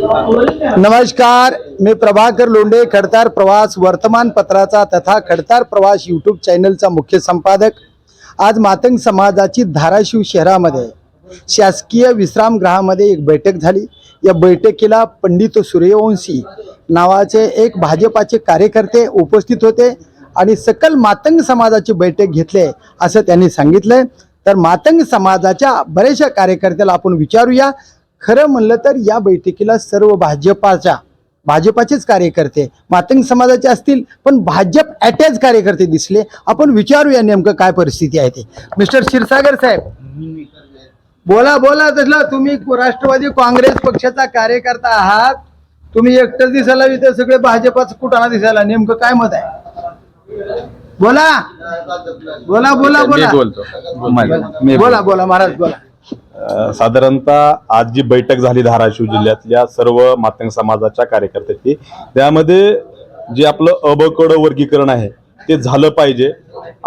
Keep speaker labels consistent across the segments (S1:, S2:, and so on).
S1: नमस्कार मी प्रभाकर लोंढे खडतार प्रवास वर्तमानपत्राचा तथा खडतार प्रवास यूट्यूब चॅनलचा मुख्य संपादक. आज मातंग समाजाची धाराशिव शहरामध्ये शासकीय विश्रामगृहामध्ये एक बैठक झाली. या बैठकीला पंडित सूर्यवंशी नावाचे एक भाजपाचे कार्यकर्ते उपस्थित होते आणि सकल मातंग समाजाची बैठक घेतले असं त्यांनी सांगितलंय. तर मातंग समाजाच्या बऱ्याचशा कार्यकर्त्याला आपण विचारूया. खरं म्हणलं तर या बैठकीला सर्व भाजपाच्या भाजपाचेच कार्यकर्ते मातंग समाजाचे असतील पण भाजप अटॅच कार्यकर्ते दिसले. आपण विचारूया नेमकं काय परिस्थिती आहे ते. मिस्टर क्षीरसागर साहेब. बोला बोला तसला तुम्ही राष्ट्रवादी काँग्रेस पक्षाचा कार्यकर्ता आहात. तुम्ही एकटंच दिसायला इथं सगळे भाजपाच कुटाणा दिसायला. नेमकं काय मत आहे? बोला. बोला बोला बोला. बोला बोला महाराज बोला.
S2: साधारणतः आज जी बैठक झाली धाराशिव जिल्ह्यातल्या सर्व मातंग समाजाच्या कार्यकर्त्याची त्यामध्ये जे आपलं अबकड वर्गीकरण आहे ते झालं पाहिजे.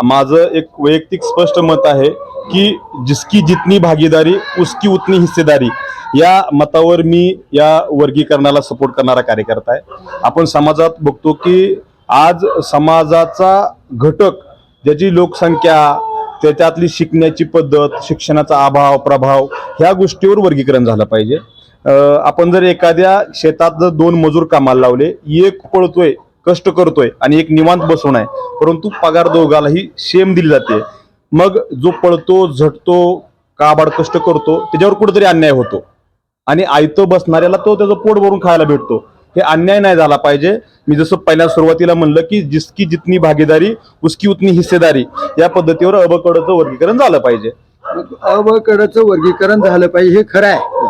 S2: माझं एक वैयक्तिक स्पष्ट मत आहे की जिसकी जितनी भागीदारी उसकी उतनी हिस्सेदारी या मतावर मी या वर्गीकरणाला सपोर्ट करणारा कार्यकर्ता आहे. आपण समाजात बघतो की आज समाजाचा घटक ज्याची लोकसंख्या त्याच्यातली शिकण्याची पद्धत शिक्षणाचा अभाव प्रभाव ह्या गोष्टीवर वर्गीकरण झालं पाहिजे. आपण जर एखाद्या शेतात जर दोन मजूर कामाला लावले एक पळतोय कष्ट करतोय आणि एक निवांत बसून आहे परंतु पगार दोघालाही सेम दिली जाते. मग जो पळतो झटतो काबाड कष्ट करतो त्याच्यावर कुठेतरी अन्याय होतो. आणि आयतं बसणाऱ्याला तो त्याचं पोट भरून खायला भेटतो. हे अन्याय नाही झाला पाहिजे. मी जसं पहिल्या सुरुवातीला म्हणलं की जिसकी जितनी भागीदारी उसकी उतनी हिस्सेदारी या पद्धतीवर अबकडचं वर्गीकरण झालं पाहिजे.
S1: अवकडचं वर्गीकरण झालं पाहिजे हे खरं आहे.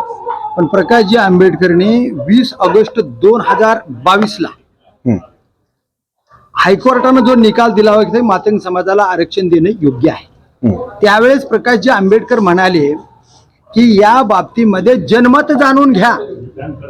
S1: पण प्रकाशजी आंबेडकरने वीस ऑगस्ट दोन हजार बावीस ला. हायकोर्टानं जो निकाल दिला होता मातंग समाजाला आरक्षण देणे योग्य आहे. त्यावेळेस प्रकाशजी आंबेडकर म्हणाले की या बाबतीमध्ये जनमत जाणून घ्या.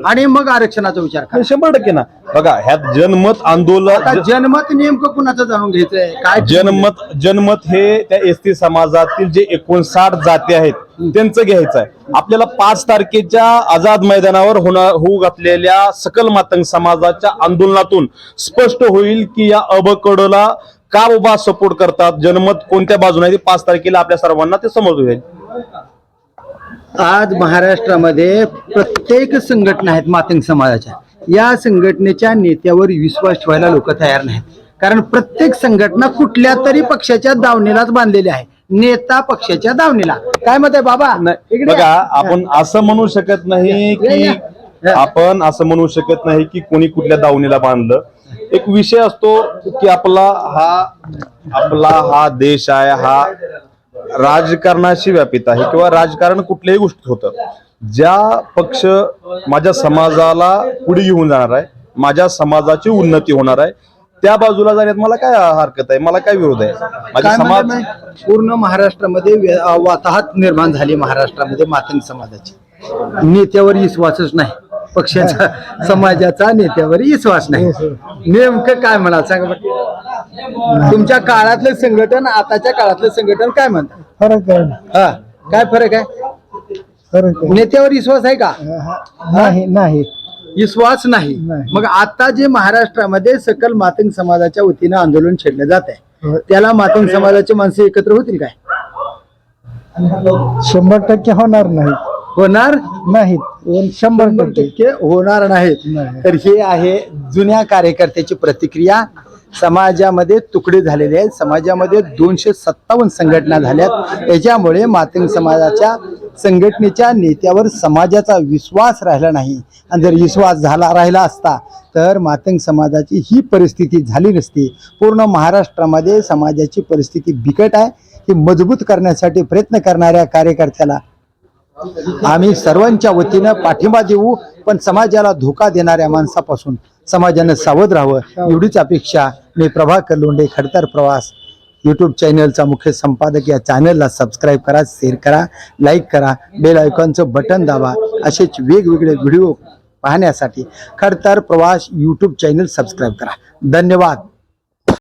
S1: आणि मग आरक्षणाचा विचार करा.
S2: शंभर टक्के ना. बघा ह्यात जनमत
S1: आता
S2: आंदोलन
S1: जनमत नेमकं कुणाचं जाणून घ्यायचंय? काय
S2: जनमत जनमत हे त्या एस टी समाजातील जे एकोणसाठ जाती आहेत त्यांचं घ्यायचं आहे. आपल्याला पाच तारखेच्या आझाद मैदानावर होणार होऊ घातलेल्या सकल मातंग समाजाच्या आंदोलनातून स्पष्ट होईल की या अबकडला का बाबा सपोर्ट करतात? जनमत कोणत्या बाजूने आहे? ते पाच तारखेला आपल्या सर्वांना ते समजून येईल.
S1: आज महाराष्ट्रामध्ये प्रत्येक संघटना आहेत मातंग समाजाच्या. या संघटनेच्या नेत्यावर विश्वास ठेवायला लोक तयार नाहीत. कारण प्रत्येक संघटना कुठल्या तरी पक्षाच्या दावणीलाच बांधलेली आहे. नेता पक्षाच्या दावणीला. काय मत आहे बाबा? इकडे
S2: बघा. आपण असं म्हणू शकत नाही की. आपण असं म्हणू शकत नाही की कोणी कुठल्या दावणीला बांधलं. एक विषय असतो की आपला हा आपला हा देश आहे हा राजकारणाशी व्यापित आहे किंवा राजकारण कुठल्याही गोष्टीत होतं. ज्या पक्ष माझ्या समाजाला पुढे घेऊन जाणार आहे माझ्या समाजाची उन्नती होणार आहे त्या बाजूला जाण्यात मला काय हरकत आहे? मला काय विरोध आहे? माझा
S1: काय
S2: समाज?
S1: पूर्ण महाराष्ट्रामध्ये वाताहत निर्माण झाली महाराष्ट्रामध्ये मातंग समाजाची. नेत्यावर विश्वासच नाही. पक्षाचा समाजाचा नेत्यावर विश्वास नाही. नेमकं काय म्हणाल सांगा. तुमच्या काळातलं संघटन आताच्या काळातलं संघटन काय म्हणतात
S3: फरक आहे.
S1: हा काय फरक आहे?
S3: फरक आहे.
S1: नेत्यावर विश्वास आहे का?
S3: नाही नाही.
S1: विश्वास नाही.
S3: नाही.
S1: मग आता जे महाराष्ट्रामध्ये सकल मातंग समाजाच्या वतीनं आंदोलन छेडलं जात आहे
S3: होय.
S1: त्याला मातंग समाजाचे माणसं एकत्र होतील काय?
S3: शंभर टक्के होणार नाही.
S1: होणार?
S3: नाहीत शंभर
S1: शंभर
S3: टक्के.
S1: टक्के होणार नाहीत.
S3: नाही.
S1: तर हे आहे जुन्या कार्यकर्त्याची प्रतिक्रिया. समाजामध्ये तुकडे झालेले आहेत. समाजामध्ये दोनशे सत्तावन्न संघटना झाल्यात. याच्यामुळे मातंग समाजाच्या संघटनेच्या नेत्यावर समाजाचा विश्वास राहिला नाही. आणि जर विश्वास झाला राहिला असता तर मातंग समाजाची ही परिस्थिती झाली नसती. पूर्ण महाराष्ट्रामध्ये समाजाची परिस्थिती बिकट आहे. ही मजबूत करण्यासाठी प्रयत्न करणाऱ्या कार्यकर्त्याला आम्ही सर्वांच्या वतीनं पाठिंबा देऊ पण समाजाला धोका देणाऱ्या माणसापासून समाजानं सावध राहावं. एवढीच अपेक्षा मी प्रभाकर लोंढे खडतर प्रवास यूट्यूब चॅनलचा मुख्य संपादक या चॅनलला सबस्क्राईब करा शेअर करा लाईक करा बेल आयकॉनचं बटन दाबा. असेच वेगवेगळे व्हिडिओ पाहण्यासाठी खडतर प्रवास यूट्यूब चॅनल सबस्क्राईब करा. धन्यवाद.